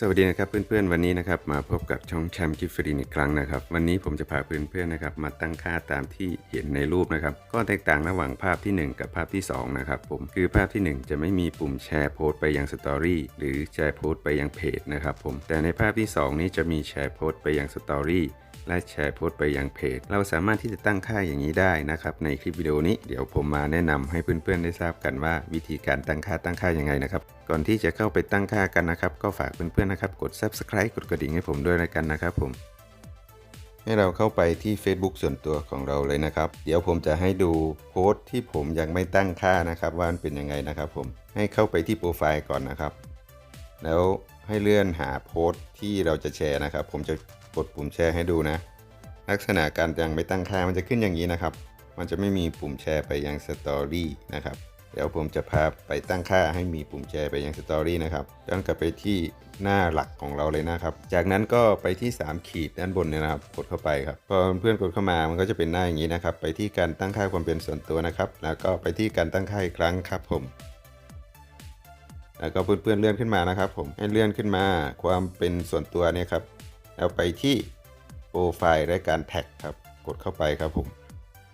สวัสดีนะครับเพื่อนๆวันนี้นะครับมาพบกับช่องแชมป์กิฟฟรีนอีกครั้งนะครับ วันนี้ผมจะพาเพื่อนๆนะครับมาตั้งค่าตามที่เห็นในรูปนะครับก็แตกต่างระหว่างภาพที่ 1 กับภาพที่2นะครับผมคือภาพทีหนึ่1 จะไม่มีปุ่มแชร์โพสต์ไปยังสตอรี่หรือแชร์โพสต์ไปยังเพจนะครับผมแต่ในภาพที่ 2 นี้จะมีแชร์โพสต์ไปยังสตอรี่ และแชร์โพสต์ไปยังเพจ เราสามารถที่จะตั้งค่าอย่างนี้ได้นะครับในคลิปวิดีโอนี้เดี๋ยวผมมาแนะนำให้เพื่อนๆได้ทราบกันว่า วิธีการตั้งค่าตั้งค่ายังไงนะครับก่อนที่จะเข้าไปตั้งค่ากันนะครับ ก็ฝากเพื่อนๆนะครับกด subscribe กดกระดิ่งให้ผมด้วยแล้วกันนะครับผมให้เราเข้าไปที่ Facebook ส่วนตัวของเราเลยนะครับ เดี๋ยวผมจะให้ดูโพสต์ที่ผมยังไม่ตั้งค่านะครับว่ามันเป็นยังไงนะครับผมให้เข้าไปที่โปรไฟล์ก่อนนะครับ แล้วให้เลื่อนหาโพสต์ที่เราจะแชร์นะครับ ผมจะ กดปุ่มแชร์ให้ดูนะ ลักษณะการยังไม่ตั้งค่ามันจะขึ้นอย่างนี้นะครับ มันจะไม่มีปุ่มแชร์ไปยังสตอรี่นะครับ เดี๋ยวผมจะพาไปตั้งค่าให้มีปุ่มแชร์ไปยังสตอรี่นะครับย้อนกลับไปที่หน้าหลักของเราเลยนะครับ จากนั้นก็ไปที่ 3 ขีดด้านบนเนี่ยนะครับ กดเข้าไปครับ พอเพื่อนกดเข้ามา มันก็จะเป็นหน้าอย่างนี้นะครับ ไปที่การตั้งค่าความเป็นส่วนตัวนะครับ แล้วก็ไปที่การตั้งค่าอีกครั้งครับผม แล้วก็เพื่อนๆเลื่อนขึ้นมานะครับ ผม ให้เลื่อนขึ้นมาความเป็นส่วนตัวเนี่ยครับ แล้วไปที่โปรไฟล์และการแท็กครับ กดเข้าไปครับผม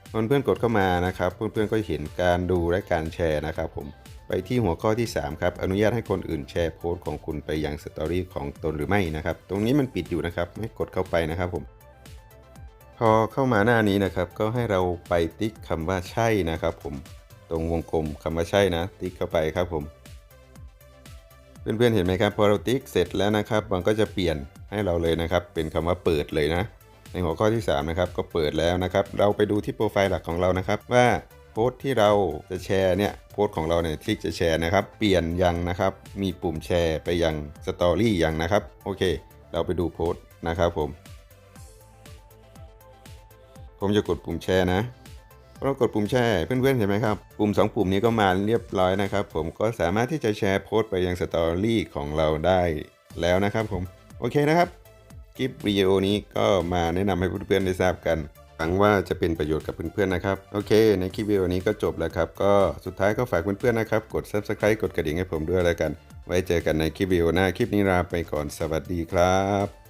เพื่อนๆกดเข้ามานะครับ เพื่อนๆก็เห็นการดูและการแชร์นะครับผมไปที่หัวข้อที่ 3 ครับ อนุญาตให้คนอื่นแชร์โพสต์ของคุณไปยังสตอรี่ของตนหรือไม่นะครับ ตรงนี้มันปิดอยู่นะครับให้กดเข้าไปนะครับผม พอเข้ามาหน้านี้นะครับ ก็ให้เราไปติ๊กคำว่าใช่นะครับผม ตรงวงกลมคำว่าใช่นะ ติ๊กเข้าไปครับผม เพื่อนๆเห็นไหมครับ พอเราติ๊กเสร็จแล้วนะครับ มันก็จะเปลี่ยน ให้เราเลยนะครับ เป็นคำว่าเปิดเลยนะ ในหัวข้อที่3นะครับก็เปิดแล้วนะครับ เราไปดูที่โปรไฟล์หลักของเรานะครับ ว่าโพสต์ที่เราจะแชร์เนี่ยโพสต์ของเราเนี่ยคลิกจะแชร์นะครับ เปลี่ยนยังนะครับ มีปุ่มแชร์ไปยังสตอรี่ยังนะครับ โอเค เราไปดูโพสต์นะครับผม ผมจะกดปุ่มแชร์นะเรากดปุ่มแชร์เพื่อนๆเห็นไหมครับปุ่ม 2 ปุ่มนี้ก็มาเรียบร้อยนะครับ ผมก็สามารถที่จะแชร์โพสต์ไปยังสตอรี่ของเราได้แล้วนะครับผม โอเคนะครับคลิปวิดีโอนี้ก็มาแนะนำให้เพื่อนๆได้ทราบกันหวังว่าจะเป็นประโยชน์กับเพื่อนๆนะครับ โอเค ในคลิปวิดีโอนี้ก็จบแล้วครับ ก็สุดท้ายก็ฝากเพื่อนๆนะครับ กด subscribe กดกระดิ่งให้ผมด้วยแล้วกัน ไว้เจอกันในคลิปวิดีโอหน้าคลิปนี้ลาไปก่อนสวัสดีครับ